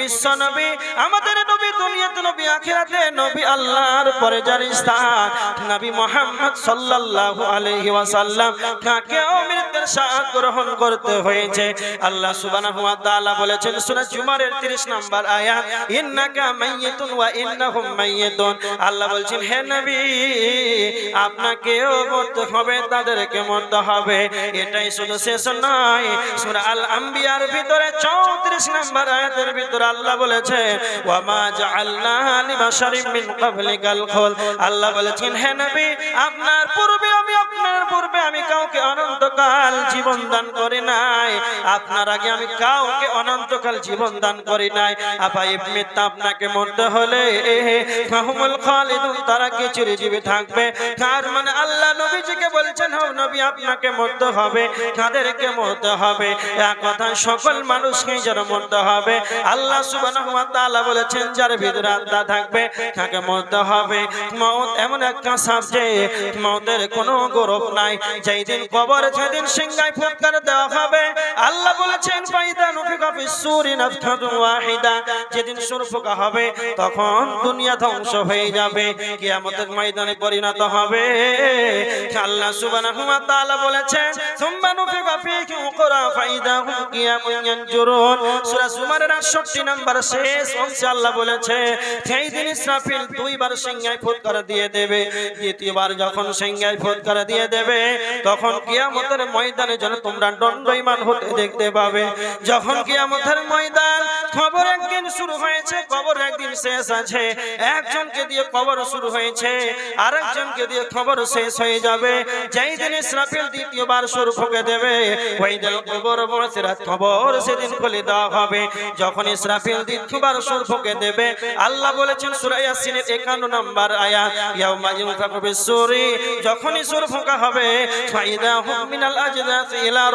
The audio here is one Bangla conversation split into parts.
বিশ্ব নবী, আমাদের নবী, দুনিয়াতে নবী, আখিরাতে নবী, আল্লাহর পরে যার স্থান, নবী মোহাম্মদ সাল্লাল্লাহু আলাইহি ওয়াসাল্লাম গ্রহণ করতে হয়েছে। আল্লাহ সুবহানাহু ওয়া তাআলা বলেছেন, সূরা জুমারের 30 নম্বর আয়াত, ইন্নাকা মাইয়িতুন ওয়া ইন্নাহুম মাইয়িতুন। আল্লাহ বলছেন, হে নবী, আপনাকেও মরতে হবে, তাদেরকে মরতে হবে। এটাই শুধু শেষ নয়, সূরা আল আম্বিয়ার ভিতরে 34 নম্বর আয়াতের ভিতরে আল্লাহ বলেছে আল্লাহ বলেছেন আপনার পূর্বে আপনার পূর্বে আমি কাউকে অনন্তকাল জীবন দান করি নাই। আপনার আগে আমি কাউকে অনন্তকাল জীবন দান করি নাই। আপা ইবমিত আপনাকে মরতে হলে ফাহুমুল খালিদুন, তারা কি চিরজীবী থাকবে? তার মানে আল্লাহ নবীজিকে বলছেন, হও নবী, আপনাকে মরতে হবে, তাদেরকে মরতে হবে। এক কথা, সকল মানুষকেই যেন মরতে হবে। আল্লাহ সুবহানাহু ওয়া তাআলা বলেছেন, যার ভিতরে আত্মা থাকবে, তাকে মরতে হবে। মওত এমন একটা সাবজেক্ট মওতের কোনো গৌরব নাই। যেই দিন কবর যেদিন সিংহায় ফুৎকার দেওয়া হবে। আল্লাহ বলেছেন, ফাইদা নুফিকা ফিসসুরি নাফখাতু ওয়াহিদা। যেদিন সুর ফোকা হবে, তখন দুনিয়া ধ্বংস হয়ে যাবে। কিয়ামতের ময়দানে পরিণত হবে। আল্লাহ সুবহানাহু ওয়া তাআলা বলেছেন, সুম্মা নুফিকা ফিহি উখরা ফাইদা হুম কিয়ামুন ইয়ানজুরুন। সূরা জুমারের 68 নম্বর শেষ অংশে আল্লাহ বলেছে সেই দিন ইসরাফিল দুইবার সিংহায় ফুৎকার দিয়ে দেবে, দ্বিতীয়বার যখন সিংহায় ফুৎকার দিয়ে দেবে, তখন কিয়ামতের ময়দানে যেন তোমরা দণ্ডইমান হতে দেখতে পাবে। যখন কিয়ামতের ময়দান খবর একদিন শুরু হয়েছে, খবর একদিন শেষ আছে। একজনকে দিয়ে খবর শুরু হয়েছে, আরেকজনকে দিয়ে খবর শেষ হয়ে যাবে। যেই দিন ইসরাফিল দ্বিতীয়বার শুরু ফুঁকে দেবে, ওই দিন খবর বড় খবর সেদিন খুলে দেওয়া হবে। যখন ইসরাফিল দ্বিতীয়বার সুর ফুঁকে দেবে, আল্লাহ বলেছেন, সূরা ইয়াসিনের 51 নম্বর আয়াত, ইয়াউমা ইউনফাকু বিসসুরি, যখনই সুর ফুঁকা হবে।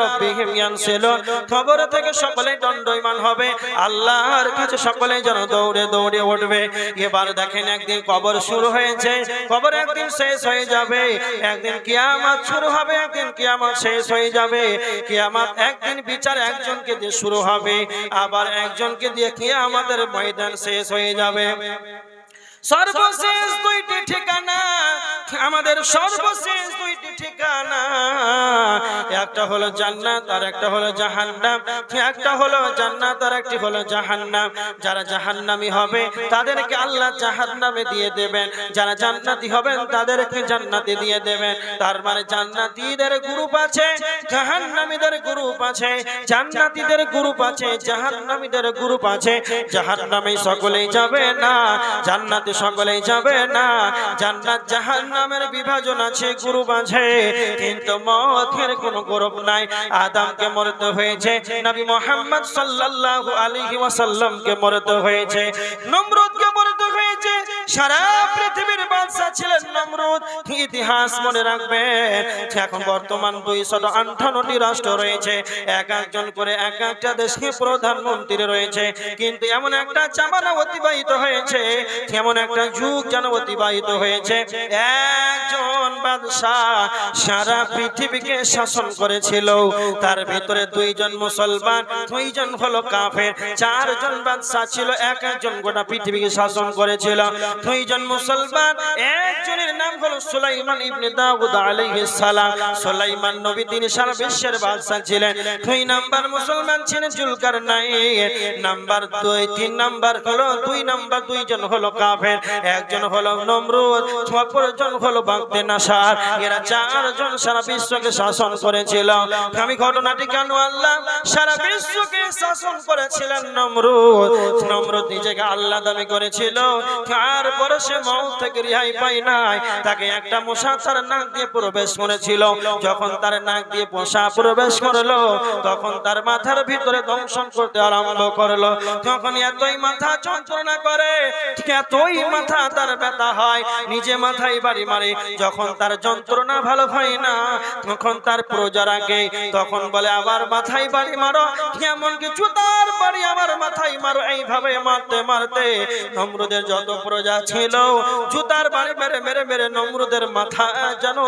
রাব্বিহিম ইয়ানসিলুন খবর থেকে সকলে দণ্ডয়মান হবে। আল্লাহর কাছে সকলে যেন দৌড়ে দৌড়ে উঠবে। এবার দেখেন একদিন কবর শুরু হয়েছে। কবর একদিন শেষ হয়ে যাবে। একদিন কিয়ামত শুরু হবে, একদিন কিয়ামত শেষ হয়ে যাবে। কিয়ামত একদিন বিচার একজনকে দিয়ে শুরু হবে। আবার একজনকে দিয়ে কিয়ামতের ময়দান শেষ হয়ে যাবে। সর্বশেষ দুইটি ঠিকানা আমাদের সর্বশেষ দুইটি ঠিকানা। একটা হলো জান্নাত আর একটা হলো জাহান্নাম। একটা হলো জান্নাত আর একটি হলো জাহান্নাম। যারা জাহান্নামী হবে তাদেরকে আল্লাহ জাহান্নামে দিয়ে দেবেন। যারা জান্নাতি হবেন তাদেরকে জান্নাতে দিয়ে দেবেন। তার মানে জান্নাতীদের গ্রুপ আছে জাহান্নামীদের গ্রুপ আছে জান্নাতীদের গ্রুপ আছে জাহান্নামীদের গ্রুপ আছে। জাহান্নামে সকলেই যাবে না। জান্নাতে সকলেই যাবে না। জান্নাত জাহান্নামের বিভাজন আছে গুরু আছে কিন্তু মতের কোনো গৌরব নাই। আদমকে মরতে হয়েছে, নবী মোহাম্মদ সাল্লাল্লাহু আলাইহি ওয়াসাল্লামকে মরতে হয়েছে। নমরুদকে সারা পৃথিবীর বাদশা ছিলেন নমরুদ। ইতিহাস মনে রাখবেন, এখন বর্তমান দুইশত আটান্নটি রাষ্ট্র রয়েছে। এক একজন করে এক একটা দেশে প্রধানমন্ত্রী রয়েছে। কিন্তু এমন একটা জামানা অতিবাহিত হয়েছে, এমন একটা যুগ যেন অতিবাহিত হয়েছে। একজন বাদশাহ সারা পৃথিবীকে শাসন করেছিল। তার ভিতরে দুইজন মুসলমান, দুইজন হলো কাফের। চারজন বাদশাহ ছিল, এক একজন গোটা পৃথিবীকে শাসন করেছিল। দুইজন মুসলমান, একজনের নাম হলো সুলাইমান ইবনে দাউদ আলাইহিস সালাম। সুলাইমান নবী তিনি সারা বিশ্বের বাদশা ছিলেন। দুই নাম্বার মুসলমান ছিলেন জুলকারনাইন নাম্বার দুই, তিন নাম্বার হলো, দুই নাম্বার দুইজন হলো কাফের। একজন হলো নমরুদ, অপরজন হলো বাগদে নাসার এরা চারজন সারা বিশ্বকে শাসন করেছিল। আমি ঘটনাটি কেন আল্লাহ সারা বিশ্বকে শাসন করেছিলেন নমরুদ। নমরুদ নিজেকে আল্লাহ দাবি করেছিল তারপরে সে মৌত থেকে রেহাই পাই নাই। তাকে একটা মশা তার নাক দিয়ে প্রবেশ করেছিল। যখন তার নাক দিয়ে মশা প্রবেশ করল, তখন তার মাথার ভিতরে দংশন করতে আরম্ভ করল। তখন এতই মাথা যন্ত্রণা করে এতই মাথা তার ব্যথা হয়, নিজে মাথায় বাড়ি মারে। যখন তার যন্ত্রণা ভালো হয় না, তখন তার প্রজার আগে তখন বলে আবার মাথায় বাড়ি মারো। এমন কিছু তার বাড়ি আবার মাথায় মারো। এইভাবে মারতে মারতে নমরুদের যত প্রজা ছিল। জুতার বাড়ি মেরে মেরে মেরে নমরুদের মাথা, যেন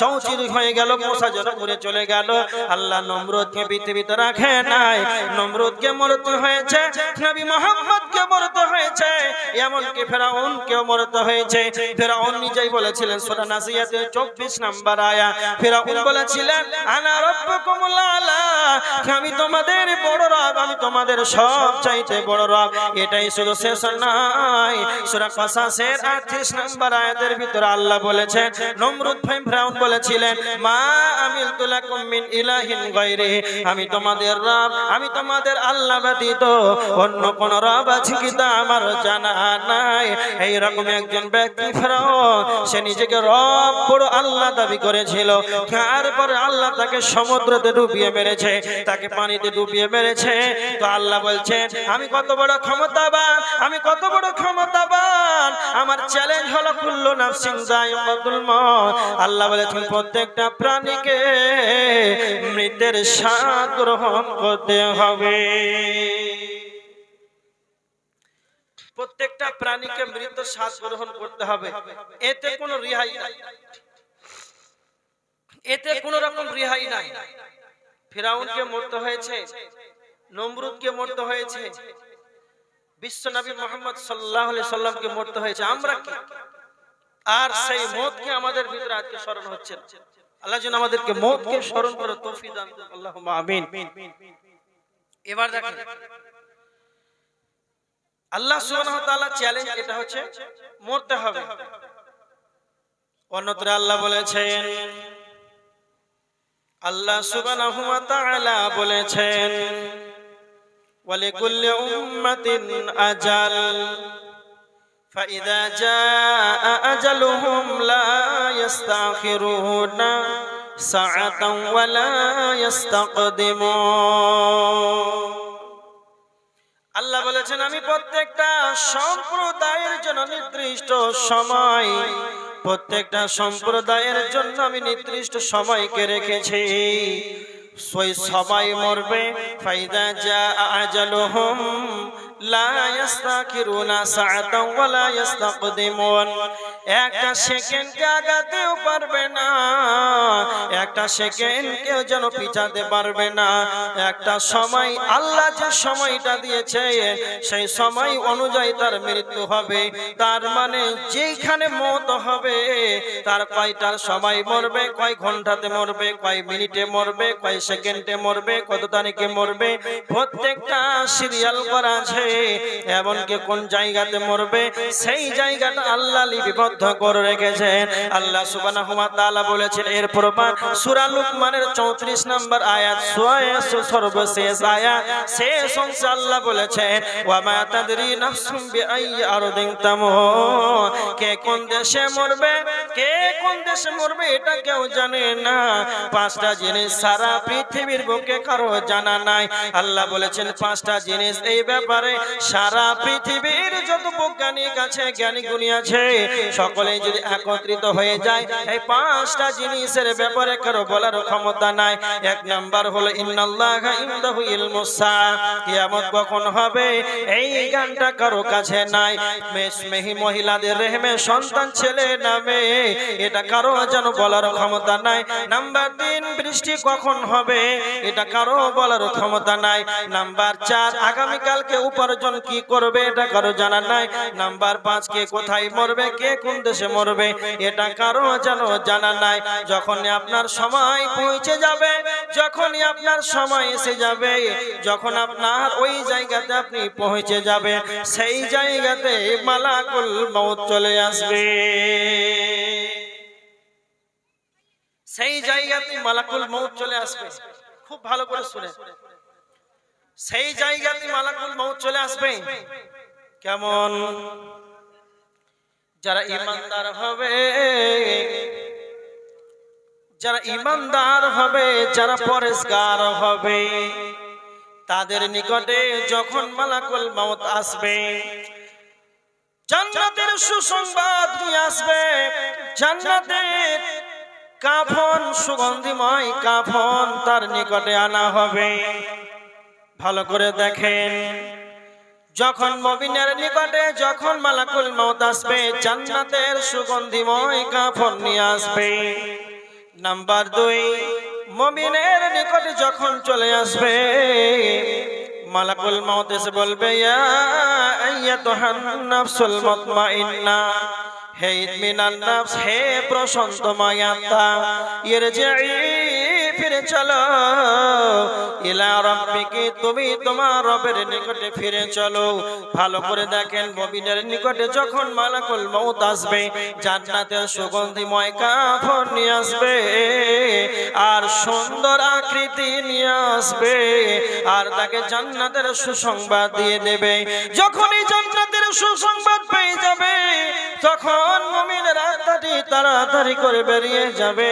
চৌচির হয়ে গেল, মশা যেন ঘুরে চলে গেল। আল্লাহ নমরুদকে পৃথিবীতে রাখে নাই। নমরুদকে মরতে হয়েছে, নবী মোহাম্মদকে মরতে হয়েছে, এমনকি ফেরাউনকেও মরতে হয়েছে। ফেরাউন নিজেই বলেছিলেন, সূরা নাসিয়াতে 24 নাম্বার আয়া। ফেরাউন বলেছিলেন আনা রব্বুকুমুল আলা আমি তোমাদের বড় রব, আমি তোমাদের সব চাইতে বড় রব। এটাই শুধু শেষ নয় সূরা কাসাসের 38 নাম্বার আয়াতের ভিতরে আল্লাহ বলেছেন, নমরুদ ভাই ফেরাউন বলেছিলেন, মা আমিলতু লাকুম ইলাহিন গায়রি আমি তোমাদের রব, আমি তোমাদের আল্লাহ ব্যতীত অন্য কোন রব আছে কি তা আমার জানা নাই। একজন ব্যক্তি ফেরাউন, সে নিজেকে রব বড় আল্লাহ দাবি করেছিল। তারপরে আল্লাহ তাকে সমুদ্রতে ডুবিয়ে মেরেছে, তাকে পানিতে ডুবিয়ে মেরেছে। তো আল্লাহ বলছেন, আমি কত বড় ক্ষমতাবান, আমি কত বড় ক্ষমতাবান আমার চ্যালেঞ্জ হলো কুল্লু নাফসিন যায়িকাতুল মউত আল্লাহ প্রত্যেকটা প্রাণীকে মৃতের স্বাদ গ্রহণ করতে হবে। প্রত্যেকটা প্রাণীকে মৃত শ্বাস গ্রহণ করতে হবে। এতে কোনো রিহাই নাই। এতে কোন রকম রিহাই নাই। ফেরাউনকে মরতে হয়েছে, নমরুদকে মরতে হয়েছে বিশ্ব নবী মোহাম্মদ সাল্লাহ সাল্লামকে মরতে হয়েছে। আমরা কি? আর সেই মতকে আমাদের ভিতরে আজকে স্মরণ হচ্ছে আল্লাহ যেন আমাদেরকে মতকে স্মরণ করে তৌফিক দান। আল্লাহুম্মা আমিন। এবার দেখেন, আল্লাহ সুবহানাহু ওয়া তাআলা চ্যালেঞ্জ এটা হচ্ছে মরতে হবে। অন্যত্র আল্লাহ বলেছেন, আল্লাহ সুবহানাহু ওয়া তাআলা বলেছেন ওয়ালিকুল্লি উম্মাতিন আজাল فإذا جاء أجلهم لا يستأخرون ساعة ولا يستقدمون আল্লাহ বলেছেন আমি প্রত্যেকটা সম্প্রদায়ের জন্য নির্দিষ্ট সময় প্রত্যেকটা সম্প্রদায়ের জন্য আমি নির্দিষ্ট সময়কে রেখেছি সেই সবাই মরবে, ফাইদা যা আজালুহুম, লা ইস্তাকিরুনা সাআতাও ওয়ালা ইস্তাকদিমুন একটা সেকেন্ড আগাতেও পারবে একটা সেকেন্ড কেউ যেন পিছাতে পারবে না। একটা সময় আল্লাহ যে সময়টা দিয়েছে, সেই সময় অনুযায়ী তার মৃত্যু হবে। তার মানে যেখানে মত হবে, তার কয়টার সময় মরবে, কয় ঘন্টাতে মরবে, কয় মিনিটে মরবে, কয় সেকেন্ডে মরবে, কত তারিখে মরবে। প্রত্যেকটা সিরিয়াল করা আছে, এমনকি কোন জায়গাতে মরবে, সেই জায়গাটা আল্লাহ লিপিবদ্ধ করে রেখেছেন। আল্লাহ তাআলা বলেছেন এরপর সূরা লুকমানের 34 নম্বর আয়াত শেষ কে কোন দেশে মরবে, কে কোন দেশে মরবে এটা কেউ জানে না। পাঁচটা জিনিস সারা পৃথিবীর বুকে কারও জানা নাই। আল্লাহ বলেছেন, পাঁচটা জিনিস এই ব্যাপারে সারা পৃথিবীর যত বৈজ্ঞানিক আছে, জ্ঞানী গুণী আছে সকলে যদি একত্রিত হয়ে যায়, এই পাঁচটা জিনিসের ব্যাপারে কারও বলার ক্ষমতা নাই। এক নাম্বার হলো, ইন্নাল্লাহা কখন হবে? এই গানটা কারও কাছে নাই। মেহি মহিলাদের রেহমে সন্তান ছেলে নামে এটা কারও যেন বলার ক্ষমতা নাই। নাম্বার তিন, বৃষ্টি কখন হবে? এটা কারও বলার ক্ষমতা নাই। নাম্বার চার, আগামীকালকে উপার্জন কি করবে, এটা কারও জানা নাই। নাম্বার পাঁচ, কে কোথায় মরবে, কে কোন দেশে মরবে, এটা কারও যেন জানা নাই। যখন আপনার সময় পৌঁছে যাবে, যখনই আপনার সময় এসে যাবে, যখন আপনার ওই জায়গাতে আপনি পৌঁছে যাবে, সেই জায়গাতে মালাকুল মৌত চলে আসবে। সেই জায়গাতে মালাকুল মৌত চলে আসবে। খুব ভালো করে শুনে। সেই জায়গাতে মালাকুল মৌত চলে আসবে। কেমন? যারা ইমানদার হবে যারা ইমানদার হবে, যারা পরেশগার হবে, তাদের নিকটে যখন মালাকুল মৌত আসবে, জান্নাতের সুসংবাদ নিয়ে আসবে, জান্নাতের কাফন, সুগন্ধিময় কাফন তার নিকটে আনা হবে। ভালো করে দেখেন, যখন মবিনের নিকটে, যখন মালাকুল মৌত আসবে, জান্নাতের সুগন্ধিময় কাফন নিয়ে আসবে। নাম্বার দুই, মমিনের নিকট যখন চলে আসবে, মালাকুল মৌত এসে বলবে হে ইতমিনান নাফস, হে প্রশান্ত মায়াত্মা ইরজিই ফিরে চলো। ইলা রাব্বিকি, তুমি তোমার রবের নিকটে ফিরে চলো। ভালো করে দেখেন মুমিনের নিকটে যখন মালাকুল মউত আসবে, জান্নাতের সুগন্ধিময় কাফন নিয়ে আসবে, আর সুন্দর আকৃতি নিয়ে আসবে, আর তাকে জান্নাতের সুসংবাদ দিয়ে দেবে। যখনই জান্নাতের সুসংবাদ পেয়ে যাবে তখন মুমিনের আত্মাটি তাড়াতাড়ি করে বেরিয়ে যাবে,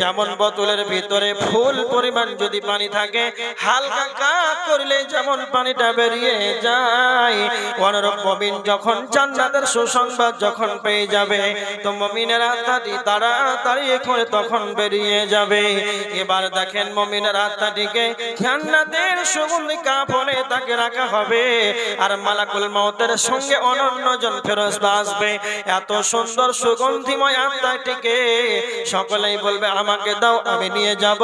যেমন বোতলের ভিতরে ফুল পরিমাণ যদি পানি থাকে, হালকা কাক করলে যেমন পানিটা বেরিয়ে যায়। অনুরূপ মমিন যখন জান্নাতের সুসংবাদ যখন পেয়ে যাবে, তো মমিনের আত্মাটি তাড়াতাড়ি করে তখন বেরিয়ে যাবে। এবার দেখেন মমিনের আত্মাটিকে জান্নাতের সুগন্ধি কাপড়ে তাকে রাখা হবে। আর মালাকুল মৌতের সঙ্গে অনন্য জন ফেরস্তা আসবে। এত সুন্দর সুগন্ধিময় আত্মাটিকে সকলেই বলবে, আমাকে দাও, আমি নিয়ে যাব।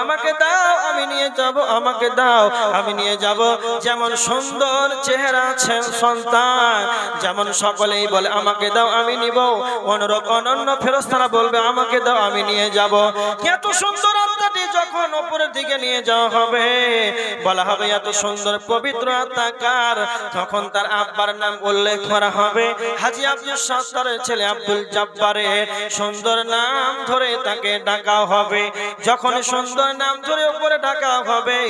আমাকে দাও, আমি নিয়ে যাব। আমাকে দাও, আমি নিয়ে যাব। যেমন সুন্দর চেহারা আছেন সন্তান, যেমন সকলেই বলে, আমাকে দাও, আমি নিব। অনুরূপ অনন্য ফেরস্তারা বলবে, আমাকে দাও, আমি নিয়ে যাব। এত সুন্দর যখন উপরের দিকে নিয়ে যাওয়া হবে, বলা হবে এত সুন্দর পবিত্র আত্মা কার তখন তার আব্বার নাম উল্লেখ করা হবে, হাজি আব্দুল সত্তরের ছেলে আব্দুল জব্বারের। সুন্দর নাম ধরে তাকে ডাকা হবে, যখন সুন্দর নাম ধরে উপরে ডাকা হবে,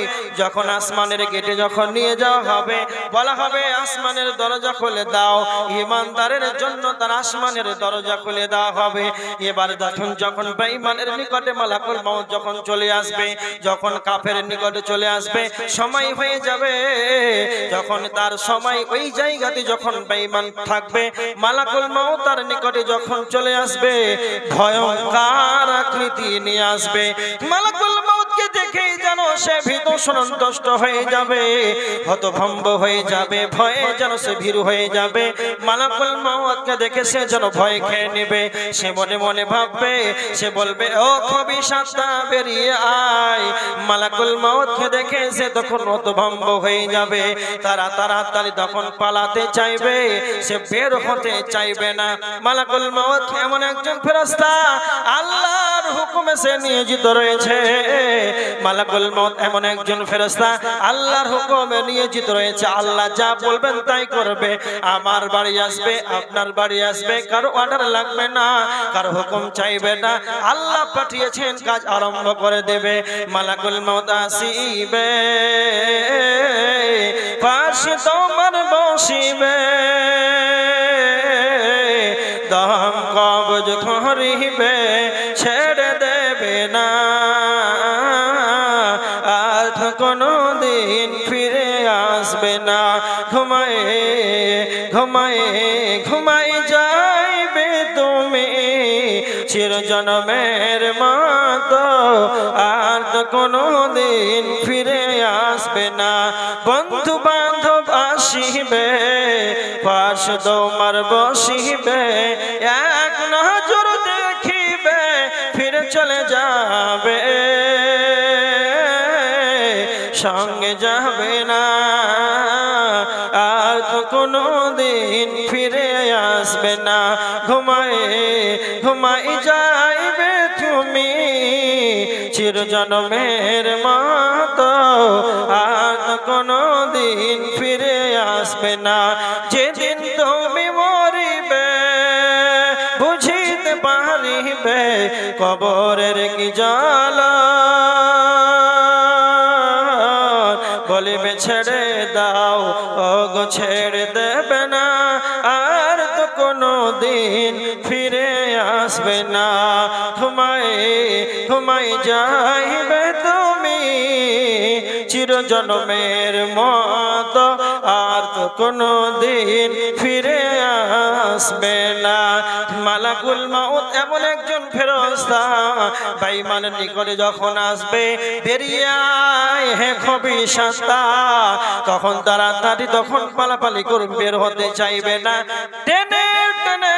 যখন আসমানের গেটে যখন নিয়ে যাওয়া হবে, বলা হবে আসমানের দরজা খুলে দাও, ইমানদারের জন্য তার আসমানের দরজা খুলে দেওয়া হবে। এবার যখন যখন বেঈমানের নিকটে মালাকুল মাউত যখন চলে আসবে যখন কাফের নিকটে চলে আসবে, সময় হয়ে যাবে। যখন তার সময় ওই জায়গাতে যখন বেঈমান থাকবে, মালাকুল মাউত তার নিকটে যখন চলে আসবে, ভয়ঙ্কর আকৃতি নিয়ে আসবে। মালাকুল দেখেই যেন সে ভীত সন্তুষ্ট হয়ে যাবে? হতভম্ব হয়ে যাবে, ভয়ে যেন সে ভীরু হয়ে যাবে। মালাকুল মাউতকে দেখে সে যেন ভয় খেয়ে নেবে। সে মনে মনে ভাববে, সে বলবে, ও কবি সাতটা, বেরিয়ে আয়। মালাকুল মাউতকে দেখে সে তখন হতভম্ব হয়ে যাবে। তারা তাড়াতাড়ি তখন পালাতে চাইবে, সে বের হতে চাইবে না। মালাকুল মাউত এমন একজন ফেরেশতা, আল্লাহর হুকুমে সে নিয়োজিত রয়েছে। মালাকুল মত এমন একজন ফেরস্তা আল্লাহর হুকুমে নিয়োজিত রয়েছে। আল্লাহ যা বলবেন তাই করবে। আমার বাড়ি আসবে, আপনার বাড়ি আসবে, কারও অর্ডার লাগবে না, কারও হুকুম চাইবে না। আল্লাহ পাঠিয়েছেন, কাজ আরম্ভ করে দেবে। মালাকুল মাউত আসিবে পাশে তোমার বসিবে। দম কবজ ধরিবে ছেড়ে ঘুমায়ে ঘুমায়ে ঘুমাই যাইবে তুমি। চিরজনমের জন্মের মতো আর তো কোনো দিন ফিরে আসবে না। বন্ধু বান্ধব আসিবে পাশ তোমার বসিবে কোনো দিন ফিরে আসবে না। ঘুমায়ে ঘুমাই যাইবে তুমি। চির জন্মের মতো আর কোনো দিন ফিরে আসবে না। যেদিন দাও গো ছেড়ে দেবে না, আর তো কোনো দিন ফিরে আসবে না। ঘুমাই ঘুমাই যাইবে তুমি চির জন্মের মতো আর তো কোনো দিন ফিরে আসবে না। মালাকুল মাউত এমন একজন ফেরস্তা বাইমানের নিকটে যখন আসবে বেরিয়ায় হে খবি সাস্তা তখন তারা তাড়াতাড়ি তখন পালাপালি করুন বের হতে চাইবে না। টেনে টেনে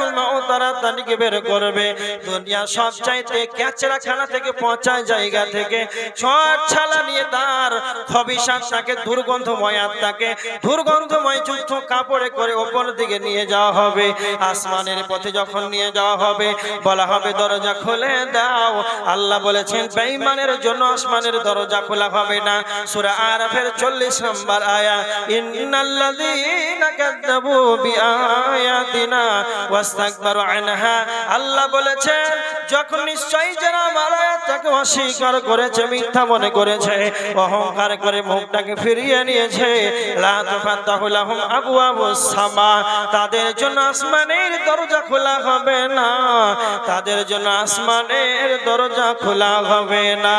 মালাকুল মাউত তাড়াতাড়িকে বের করবে। দুনিয়া সব চাইতে ক্যাচরা খানা থেকে পচা জায়গা থেকে। ছট ছালা নিয়ে তার খবিসাত তাকে, দুর্গন্ধময় আত্মাকে দুর্গন্ধময় যুদ্ধ কাপড়ে করে ওপর দিকে নিয়ে যাওয়া হবে। আসমানের পথে যখন নিয়ে যাওয়া হবে, বলা হবে, দরজা খুলে দাও। আল্লাহ বলেছেন, বেঈমানের জন্য আসমানের দরজা খোলা হবে না। সূরা আরাফের 40 নম্বর আয়া, ইন্নাল্লাযীনা কাযযাবু বিআয়াতিনা আল্লাহ বলেছেন, যখন নিশ্চয়ই যারা অস্বীকার করেছে, মিথ্যা মনে করেছে, অহংকার করে মুখটাকে ফিরিয়ে নিয়েছে, লা আবওয়াবুস সামা, তাদের জন্য আসমানের দরজা খোলা হবে না, তাদের জন্য আসমানের দরজা খোলা হবে না।